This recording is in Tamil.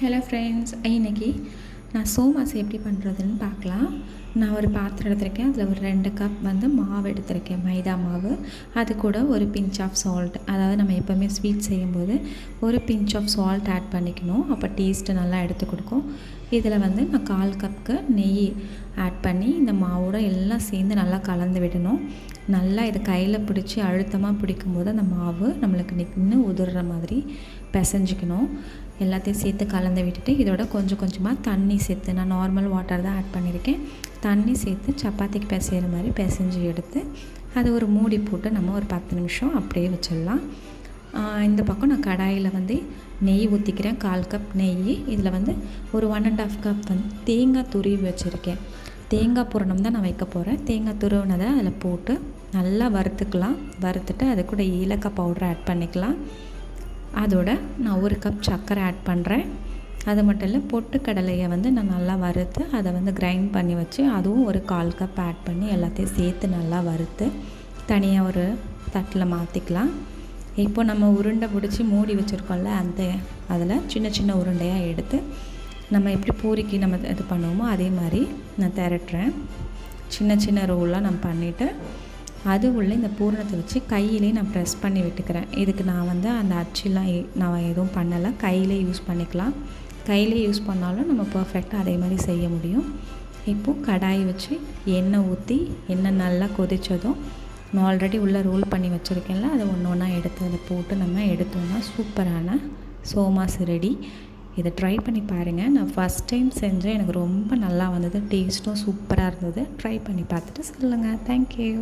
ஹலோ ஃப்ரெண்ட்ஸ் இன்றைக்கி நான் சோமாஸ் எப்படி பண்ணுறதுன்னு பார்க்கலாம். நான் ஒரு பாத்திரம் எடுத்திருக்கேன். அதில் ஒரு ரெண்டு கப் வந்து மாவு எடுத்திருக்கேன். மைதா மாவு. அது கூட ஒரு பிஞ்ச் ஆஃப் சால்ட் அதாவது நம்ம எப்போவுமே ஸ்வீட் செய்யும்போது ஒரு பிஞ்ச் ஆஃப் சால்ட் ஆட் பண்ணிக்கணும். அப்போ டேஸ்ட்டு நல்லா எடுத்து கொடுக்கும். இதில் வந்து நான் கால் கப்புக்கு நெய் ஆட் பண்ணி இந்த மாவோட எல்லாம் சேர்ந்து நல்லா கலந்து விடணும். நல்லா இதை கையில் பிடிச்சி அழுத்தமாக பிடிக்கும்போது அந்த மாவு நம்மளுக்கு நின்று உதிர்ற மாதிரி பிசைஞ்சிக்கணும். எல்லாத்தையும் சேர்த்து கலந்து விட்டுட்டு இதோட கொஞ்சம் கொஞ்சமாக தண்ணி சேர்த்து நான் நார்மல் வாட்டர் தான் ஆட் பண்ணியிருக்கேன். தண்ணி சேர்த்து சப்பாத்திக்கு பிசைகிற மாதிரி பிசைஞ்சு எடுத்து அதை ஒரு மூடி போட்டு நம்ம ஒரு பத்து நிமிஷம் அப்படியே வச்சிடலாம். இந்த பக்கம் நான் கடாயில் வந்து நெய் ஊற்றிக்கிறேன் கால் கப் நெய். இதில் வந்து ஒரு ஒன் அண்ட் ஆஃப் கப் வந்து தேங்காய் துருவி வச்சுருக்கேன். தேங்காய் பூரணம் தான் நான் வைக்க போகிறேன் தேங்காய் துருவினதை அதில் போட்டு நல்லா வறுத்துக்கலாம். வறுத்துட்டு அது கூட ஏலக்காய் பவுடர் ஆட் பண்ணிக்கலாம். அதோட நான் ஒரு கப் சர்க்கரை ஆட் பண்ணுறேன் அது மட்டும் இல்லை பொட்டுக்கடலையை வந்து நான் நல்லா வறுத்து அதை வந்து கிரைண்ட் பண்ணி வச்சு அதுவும் ஒரு கால் கப் ஆட் பண்ணி எல்லாத்தையும் சேர்த்து நல்லா வறுத்து தனியாக ஒரு தட்டில் மாற்றிக்கலாம் இப்போ நம்ம உருண்டை பிடிச்சி மூடி வச்சுருக்கோம்ல அந்த அதில் சின்ன சின்ன உருண்டையாக எடுத்து நம்ம எப்படி பூரிக்கு நம்ம இது பண்ணுவோமோ அதே மாதிரி நான் திரட்டுறேன். சின்ன சின்ன ரோலாக நான் பண்ணிவிட்டு அது உள்ளே இந்த பூரணத்தை வச்சு கையிலே நான் ப்ரெஸ் பண்ணி விட்டுக்கிறேன். இதுக்கு நான் வந்து அந்த அச்சுலாம் நான் எதுவும் பண்ணலை. கையிலே யூஸ் பண்ணிக்கலாம். கையிலே யூஸ் பண்ணாலும் நம்ம பர்ஃபெக்டாக அதே மாதிரி செய்ய முடியும். இப்போது கடாய் வச்சு எண்ணெய் ஊற்றி எண்ணெய் நல்லா கொதித்ததும் நான் ஆல்ரெடி உள்ளே ரோல் பண்ணி வச்சுருக்கேன்ல அதை ஒன்று ஒன்றா எடுத்து அதை போட்டு நம்ம எடுத்தோம்னா சூப்பரான சோமாஸ் ரெடி இதை ட்ரை பண்ணி பாருங்கள் நான் ஃபஸ்ட் டைம் செஞ்சேன். எனக்கு ரொம்ப நல்லா வந்தது. டேஸ்ட்டும் சூப்பராக இருந்தது. ட்ரை பண்ணி பார்த்துட்டு சொல்லுங்கள் தேங்க்யூ